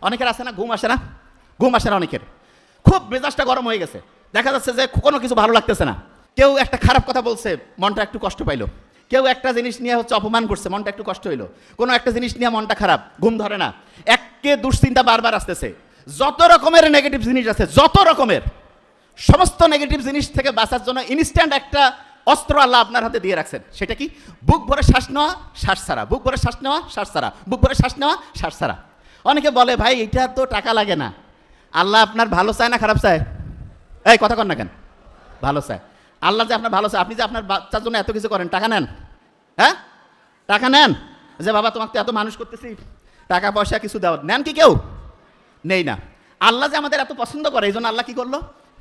অনেকের আসে না, ঘুম আসে না? ঘুম আসে না অনেকের। খুব মেজাজটা গরম হয়ে গেছে। দেখা যাচ্ছে যে কোনো কিছু ভালো লাগতেছে না। কেউ একটা খারাপ কথা বলছে, মনটা একটু কষ্ট পাইলো। কেউ একটা জিনিস নিয়ে হচ্ছে অপমান করছে, মনটা একটু কষ্ট হইল। কোনো একটা জিনিস নিয়ে মনটা খারাপ, ঘুম ধরে না। একে দুশ্চিন্তা বারবার আসতেছে। যত রকমের নেগেটিভ জিনিস আছে, যত রকমের, সমস্ত নেগেটিভ জিনিস থেকে বাঁচার জন্য ইনস্ট্যান্ট একটা অস্ত্র আল্লাহ আপনার হাতে দিয়ে রাখছেন। সেটা কি? বুক ভরে শ্বাস নেওয়া, শ্বাস ছাড়া। বুক ভরে শ্বাস নেওয়া, শ্বাস ছাড়া। বুক ভরে শ্বাস নেওয়া, শ্বাস ছাড়া। অনেকে বলে, ভাই এটা তো টাকা লাগে না। আল্লাহ আপনার ভালো চায় না খারাপ চায়? এই, কথা কর না কেন? ভালো চায়। আল্লাহ যে আপনার ভালো চায়, আপনি যে আপনার বাচ্চার জন্য এত কিছু করেন, টাকা নেন। হ্যাঁ? টাকা নেন। যে, বাবা, তোমাকে তো এত মানুষ করতেছি, টাকা পয়সা কিছু দাও। নেন কি কেউ? নেই না। আল্লাহ যে আমাদের এত পছন্দ করে, এই জন্য আল্লাহ কি করল?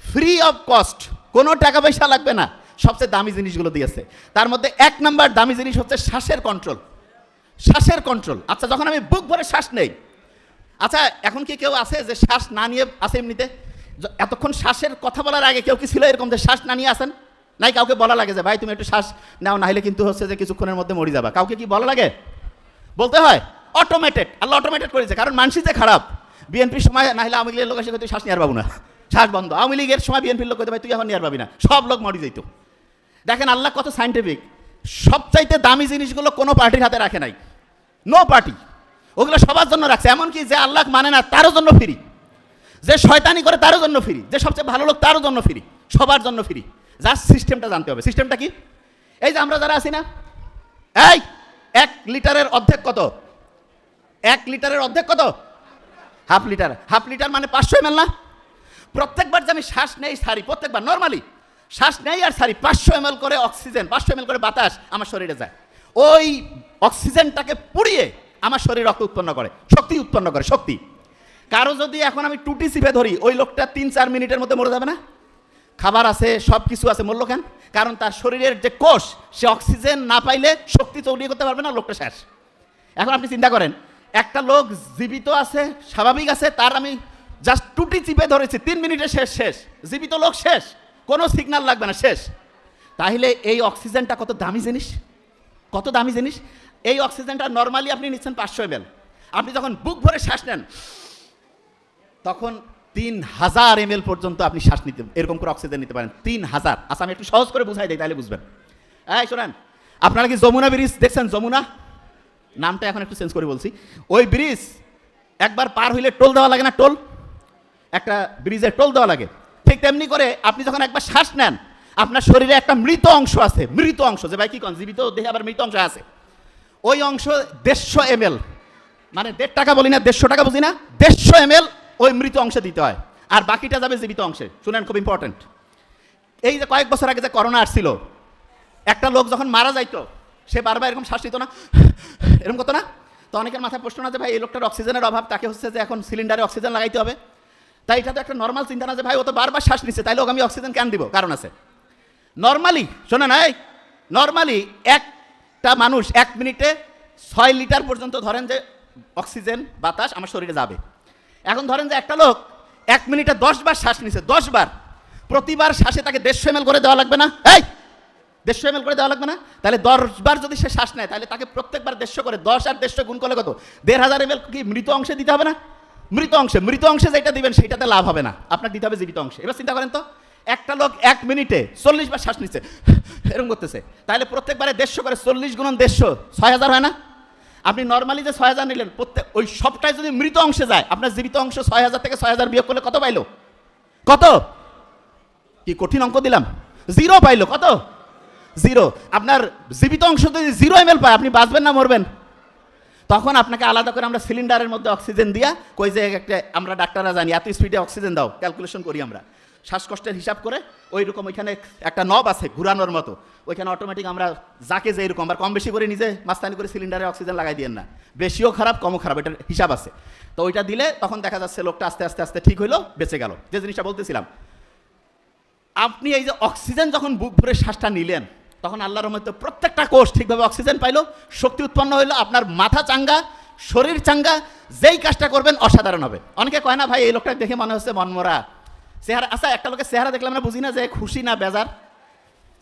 ফ্রি অফ কস্ট কোনো টাকা পয়সা লাগবে না। সবচেয়ে দামি জিনিসগুলো দিয়েছে। তার মধ্যে এক নাম্বার দামি জিনিস হচ্ছে শ্বাসের কন্ট্রোল শ্বাসের কন্ট্রোল আচ্ছা যখন আমি বুক ভরে শ্বাস নেই আচ্ছা এখন কি কেউ আছে যে শ্বাস না নিয়ে আছে এমনিতে? এতক্ষণ শ্বাসের কথা বলার আগে কেউ কি ছিল এরকম যে শ্বাস না নিয়ে আসেন নাই, কাউকে বলা লাগে যে, ভাই, তুমি একটু শ্বাস নাও না হলে কিন্তু হচ্ছে যে কিছুক্ষণের মধ্যে মরে যাবা। কাউকে কি বলা লাগে? বলতে হয় অটোমেটেড আল্লাহ অটোমেটেড করেছে। কারণ মানসি যে খারাপ, বিএনপির সময় না হলে আওয়ামী লীগের লোক এসে তুই শ্বাস নিয়ে পাবো না। শ্বাস বন্ধ। আওয়ামী লীগের সময় বিএনপির লোক ভাই, তুই এখন নিয়ে পাবি না। সব লোক মরি যাইতো। দেখেন, আল্লাহ কত সাইন্টিফিক সবচাইতে দামি জিনিসগুলো কোনো পার্টির হাতে রাখে নাই। নো পার্টি ওগুলো সবার জন্য রাখছে। এমনকি যে আল্লাহ মানে না, তারও জন্য ফ্রি। যে শয়তানি করে, তারও জন্য ফ্রি। যে সবচেয়ে ভালো লোক, তারও জন্য ফ্রি। সবার জন্য ফ্রি। যার সিস্টেমটা জানতে হবে। সিস্টেমটা কি? এই যে আমরা যারা আছি না, এই, এক লিটারের অর্ধেক কত? এক লিটারের অর্ধেক কত? Half litre. হাফ লিটার মানে পাঁচশো এমএল না? প্রত্যেকবার যে আমি শ্বাস নেই, সারি। প্রত্যেকবার নর্মালি শ্বাস নেই আর সারি। পাঁচশো এমএল করে অক্সিজেন, পাঁচশো এমএল করে বাতাস আমার শরীরে যায়। ওই অক্সিজেনটাকে পুড়িয়ে আমার শরীর রক্ত উৎপন্ন করে, শক্তি উৎপন্ন করে, শক্তি। কারও যদি এখন আমি টুটি চিপে ধরি, ওই লোকটা তিন, চার মিনিটের মধ্যে মরে যাবে না? খাবার আছে সব কিছু আছে, মরলো কেন? কারণ তার শরীরের যে কোষ, সে অক্সিজেন না পাইলে শক্তি তৈরি করতে পারবে না, লোকটা শেষ। এখন আপনি চিন্তা করেন, একটা লোক জীবিত আছে, স্বাভাবিক আছে, তার আমি জাস্ট টুটি চিপে ধরেছি, তিন মিনিটে শেষ শেষ। জীবিত লোক শেষ, কোনো সিগন্যাল লাগবে না, শেষ। তাহলে এই অক্সিজেনটা কত দামি জিনিস? কত দামি জিনিস? এই অক্সিজেনটা নর্মালি আপনি নিচ্ছেন পাঁচশো এম আপনি যখন বুক ভরে শ্বাস নেন, তখন তিন হাজার এম পর্যন্ত আপনি শ্বাস নিতে, এরকম করে অক্সিজেন নিতে পারেন। তিন হাজার। আচ্ছা আমি একটু সহজ করে বুঝাই দিই, তাহলে বুঝবেন। এই শোনেন, আপনারা কি যমুনা ব্রিজ দেখছেন? যমুনা? নামটা এখন একটু চেঞ্জ করে বলছি। ওই ব্রিজ একবার পার হইলে টোল দেওয়া লাগে না? টোল? একটা ব্রিজে টোল দেওয়া লাগে। ঠিক তেমনি করে আপনি যখন একবার শ্বাস নেন, আপনার শরীরে একটা মৃত অংশ আছে, মৃত অংশ। যে ভাই কি কন, জীবিত দেহে আবার মৃত অংশ আছে। ওই অংশ দেড়শো এম এল মানে দেড় টাকা বলি না, দেড়শো টাকা বুঝি না? দেড়শো এম ওই মৃত অংশে দিতে হয়। আর বাকিটা যাবে জীবিত অংশে। শুনেন, খুব ইম্পর্টেন্ট এই যে কয়েক বছর আগে যে করোনা আসছিল, একটা লোক যখন মারা যাইতো, সে বারবার এরকম শ্বাস নিত না, এরকম করতো না? তো অনেকের মাথায় প্রশ্ন না যে ভাই, এই লোকটার অক্সিজেনের অভাব, তাকে হচ্ছে যে এখন সিলিন্ডারে অক্সিজেন লাগাইতে হবে? তাই এটা তো একটা নর্মাল চিন্তা না যে, ভাই, ও তো বারবার শ্বাস নিচ্ছে তাই লোক আমি অক্সিজেন কেন দিব? কারণ আছে। নর্মালি শোনে না এই নর্মালি একটা মানুষ এক মিনিটে ছয় লিটার পর্যন্ত ধরেন যে অক্সিজেন, বাতাস আমার শরীরে যাবে। এখন ধরেন যে একটা লোক এক মিনিটে দশ বার শ্বাস নিছে, দশ বার। প্রতিবার শ্বাসে তাকে দেড়শো এম করে দেওয়া লাগবে না? এই! দেড়শো এম করে দেওয়া লাগবে না? তাহলে দশবার যদি সে শ্বাস নেয়, তাহলে তাকে প্রত্যেকবার দেড়শো করে, দশ আর দেড়শো গুণ করলে কত? দেড় হাজার এম কি মৃত অংশে দিতে হবে না? মৃত অংশে মৃত অংশে যেটা দিবেন সেটাতে লাভ হবে না। আপনার দিতে হবে জীবিত অংশে। এবার চিন্তা করেন তো একটা লোক এক মিনিটে চল্লিশ বার শ্বাস নিচ্ছে এরকম করতেছে। তাহলে প্রত্যেকবারে দেড়শো করে চল্লিশ গুণন দেড়শো, ছয় হাজার হয় না? আপনি নর্মালি যে ছয় হাজার নিলেন, প্রত্যেক ওই সবটাই যদি মৃত অংশে যায়, আপনার জীবিত অংশ ছয় হাজার থেকে ছয় হাজার বিয়োগ করলে কত পাইলো? কত? কি কঠিন অঙ্ক দিলাম? জিরো পাইলো, কত? জিরো। আপনার জীবিত অংশ যদি জিরো এম পায়, আপনি বাঁচবেন না, মরবেন? তখন আপনাকে আলাদা করে আমরা সিলিন্ডারের মধ্যে অক্সিজেন দিয়া কই যে একটা আমরা ডাক্তাররা জানি, এত স্পিডে অক্সিজেন দাও ক্যালকুলেশন করি আমরা। শ্বাসকষ্টের হিসাব করে ওই রকম ওইখানে একটা নব আছে ঘুরানোর মতো। ওইখানে অটোমেটিক আমরা যাকে যে এরকম আর কম বেশি করে নিজে মাস্তানি করে সিলিন্ডারে অক্সিজেন লাগাই দিয়েন না। বেশিও খারাপ, কমও খারাপ, এটার হিসাব আছে। তো ওইটা দিলে তখন দেখা যাচ্ছে লোকটা আস্তে আস্তে আস্তে ঠিক হইল, বেঁচে গেল। যে জিনিসটা বলতেছিলাম, আপনি এই যে অক্সিজেন যখন বুক ভরে শ্বাসটা নিলেন, তখন আল্লাহর রহমতে প্রত্যেকটা কোষ ঠিকভাবে অক্সিজেন পাইলো, শক্তি উৎপন্ন হইল, আপনার মাথা চাঙ্গা, শরীর চাঙ্গা, যেই কাজটা করবেন অসাধারণ হবে। অনেকে কয় না, ভাই, এই লোকটা দেখে মনে হচ্ছে মনমরা। চেহারা আচ্ছা একটা লোকের চেহারা দেখলে আমরা বুঝি না যে খুশি না বেজার?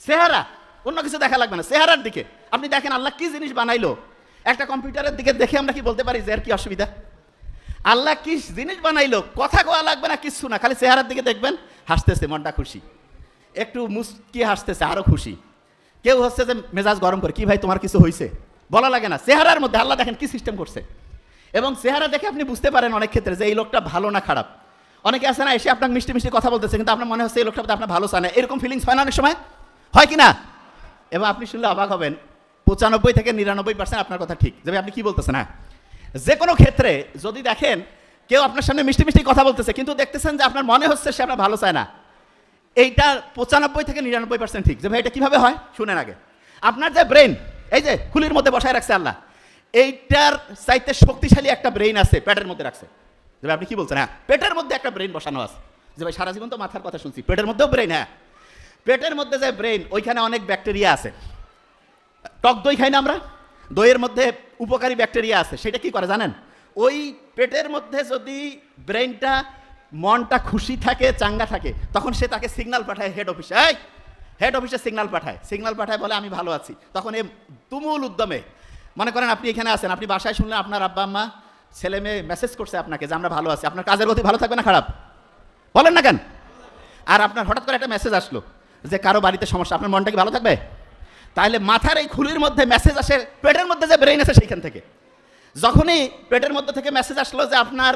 চেহারা, অন্য কিছু দেখা লাগবে না, চেহারার দিকে। আপনি দেখেন আল্লাহ কি জিনিস বানাইলো। একটা কম্পিউটারের দিকে দেখে আমরা কি বলতে পারি যে আর কি অসুবিধা? আল্লাহ কি জিনিস বানাইলো, কথা কোয়া লাগবে না, কিচ্ছু না, খালি চেহারার দিকে দেখবেন, হাসতেছে, মনটা খুশি। একটু মুস্কি হাসতেছে, আরও খুশি। কেউ হচ্ছে যে মেজাজ গরম করে, কি ভাই, তোমার কিছু হয়েছে বলা লাগে না, চেহারার মধ্যে আল্লাহ দেখেন কি সিস্টেম করছে। এবং চেহারা দেখে আপনি বুঝতে পারেন অনেক ক্ষেত্রে যে এই লোকটা ভালো না খারাপ। অনেকে আছে না, এসে আপনার মিষ্টি মিষ্টি কথা বলতেছে, কিন্তু আপনার মনে হচ্ছে এই লোকটা আপনার ভালো চায় না। এরকম ফিলিংস হয় না অনেক সময়? হয় কি না? এবং আপনি শুনলে অবাক হবেন, পঁচানব্বই থেকে নিরানব্বই পার্সেন্ট আপনার কথা ঠিক। যে আপনি কি বলতেছেন হ্যাঁ? যে কোনো ক্ষেত্রে যদি দেখেন কেউ আপনার সামনে মিষ্টি মিষ্টি কথা বলতেছে, কিন্তু দেখতেছেন যে আপনার মনে হচ্ছে সে আপনার ভালো চায় না, এইটা পঁচানব্বই থেকে নিরানব্বই পার্সেন্ট ঠিক। যে ভাই, এটা কীভাবে হয়? শুনেন আগে। আপনার যে ব্রেন এই যে খুলির মধ্যে বসায় রাখছে আল্লাহ, এইটার চাইতে শক্তিশালী একটা ব্রেন আছে প্যাটের মধ্যে রাখছে। যে আপনি কি বলছেন? হ্যাঁ পেটের মধ্যে একটা ব্রেন বসানো আছে। যে ভাই, সারা জীবন তো মাথার কথা শুনছি। পেটের মধ্যেও ব্রেন হ্যাঁ। পেটের মধ্যে যে ব্রেন ওইখানে অনেক ব্যাকটেরিয়া আছে। টক দই খাই না আমরা? দইয়ের মধ্যে উপকারী ব্যাকটেরিয়া আছে। সেটা কি করে জানেন? ওই পেটের মধ্যে যদি ব্রেনটা মনটা খুশি থাকে, চাঙ্গা থাকে, তখন সে তাকে সিগনাল পাঠায় হেড অফিসে এই হেড অফিসে সিগনাল পাঠায়। সিগনাল পাঠায় বলে, আমি ভালো আছি। তখন এ তুমুল উদ্যমে। মনে করেন আপনি এখানে আছেন। আপনি বাসায় শুনলেন আপনার আব্বা, আম্মা ছেলে মেয়ে মেসেজ করছে আপনাকে যে আমরা ভালো আছি। আপনার কাজের গতি ভালো থাকবে না খারাপ? বলেন না কেন? আর আপনার হঠাৎ করে একটা মেসেজ আসলো যে কারও বাড়িতে সমস্যা, আপনার মনটা কি ভালো থাকবে? তাহলে মাথার এই খুলির মধ্যে মেসেজ আসে, পেটের মধ্যে যে ব্রেইন আছে সেইখান থেকে। যখনই পেটের মধ্যে থেকে মেসেজ আসলো যে আপনার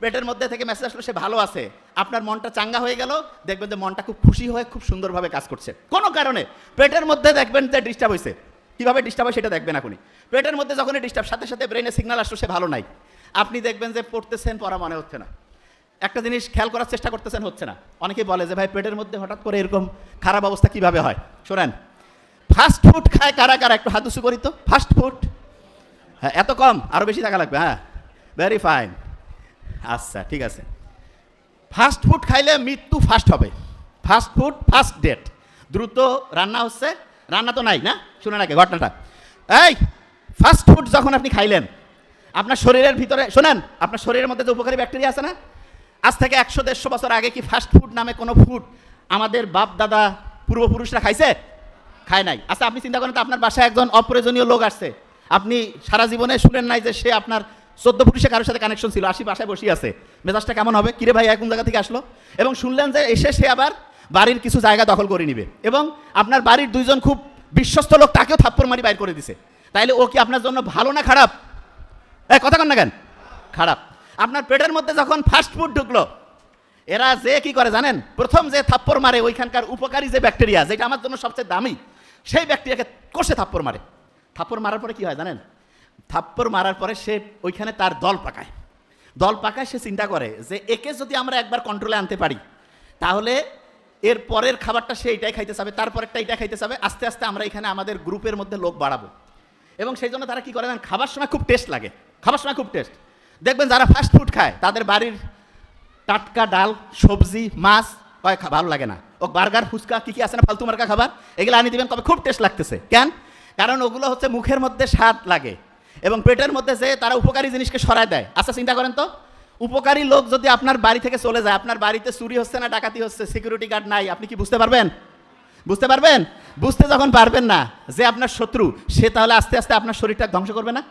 পেটের মধ্যে থেকে মেসেজ আসলো, সে ভালো আছে। আপনার মনটা চাঙ্গা হয়ে গেল, দেখবেন যে মনটা খুব খুশি হয়ে খুব সুন্দরভাবে কাজ করছে। কোনো কারণে পেটের মধ্যে দেখবেন যে ডিস্টার্ব হয়েছে কীভাবে ডিস্টার্ব হয় সেটা দেখবেন এখনই। পেটের মধ্যে যখনই ডিস্টার্ব সাথে সাথে ব্রেনে সিগনাল আসলো, সে ভালো নাই। আপনি দেখবেন যে পড়তেছেন, পড়া মনে হচ্ছে না। একটা জিনিস খেয়াল করার চেষ্টা করতেছেন, হচ্ছে না। অনেকেই বলে যে, ভাই, পেটের মধ্যে হঠাৎ করে এরকম খারাপ অবস্থা কীভাবে হয়? শোনেন ফাস্ট ফুড খায় কারা কারা? একটু হাত উঁচু করি তো। ফাস্ট ফুড হ্যাঁ এত কম আরও বেশি টাকা লাগবে হ্যাঁ। ভেরি ফাইন আচ্ছা ঠিক আছে। ফাস্ট ফুড খাইলে মৃত্যু ফাস্ট হবে। ফাস্ট ফুড ফাস্ট ডেট দ্রুত রান্না হচ্ছে রান্না তো নাই, না? শুনে নাকি ঘটনাটা। এই ফাস্ট ফুড যখন আপনি খাইলেন, আপনার শরীরের ভিতরে, শোনেন, আপনার শরীরের মধ্যে যে উপকারী ব্যাকটেরিয়া আছে না? আজ থেকে একশো দেড়শো বছর আগে কি ফাস্ট ফুড নামে কোনো ফুড আমাদের বাপ, দাদা, পূর্বপুরুষরা খাইছে? খায় নাই। আচ্ছা আপনি চিন্তা করেন তো, আপনার বাসায় একজন অপ্রয়োজনীয় লোক আসছে। আপনি সারা জীবনে শুনেন নাই যে সে আপনার চোদ্দ পুরুষে কারোর সাথে কানেকশন ছিল। আশি বাসায় বসে আছে। মেজাজটা কেমন হবে? কিরে ভাই কোন জায়গা থেকে আসলো? এবং শুনলেন যে এসে সে আবার বাড়ির কিছু জায়গা দখল করে নিবে। এবং আপনার বাড়ির দুইজন খুব বিশ্বস্ত লোক তাকেও থাপ্পড় মারি বাইর করে দিছে। তাইলে ও কি আপনার জন্য ভালো না খারাপ? এ কথা কন না কেন? খারাপ। আপনার পেটের মধ্যে যখন ফাস্ট ফুড ঢুকলো, এরা যে কি করে জানেন? প্রথম যে থাপ্পড় মারে ওইখানকার উপকারী যে ব্যাকটেরিয়া যেটা আমার জন্য সবচেয়ে দামি, সেই ব্যাকটেরিয়াকে কষে থাপ্পড় মারে। থাপ্পড় মারার পরে কি হয় জানেন? থাপ্পড় মারার পরে সে ওইখানে তার দল পাকায়। দল পাকায় সে চিন্তা করে যে, একে যদি আমরা একবার কন্ট্রোলে আনতে পারি, তাহলে এর পরের খাবারটা সে এটাই খাইতে চাবে তারপরেরটা এটা খাইতে চাবে, আস্তে আস্তে আমরা এখানে আমাদের গ্রুপের মধ্যে লোক বাড়াবো। এবং সেই জন্য তারা কি করে খাবার সময় খুব টেস্ট লাগে। খাবার সময় খুব টেস্ট দেখবেন যারা ফাস্ট ফুড খায়, তাদের বাড়ির টাটকা ডাল, সবজি, মাছ কয় ভালো লাগে না। ও বার্গার, ফুচকা, কি কি আছে না ফালতু মার্কা খাবার? এগুলো আনি দিবেন, কবে খুব টেস্ট লাগতেছে। কেন? কারণ ওগুলো হচ্ছে মুখের মধ্যে স্বাদ লাগে। এবং পেটের মধ্যে যে তারা উপকারী জিনিসকে সরায় দেয়। আচ্ছা চিন্তা করেন তো। উপকারী লোক যদি আপনার বাড়ি থেকে চলে যায়, আপনার বাড়িতে চুরি হচ্ছে না, ডাকাতি হচ্ছে সিকিউরিটি গার্ড নাই, আপনি কি বুঝতে পারবেন? বুঝতে পারবেন? বুঝতে যখন পারবেন না, যে আপনার শত্রু, সে তাহলে আস্তে আস্তে আপনার শরীরটা ধ্বংস করবে না?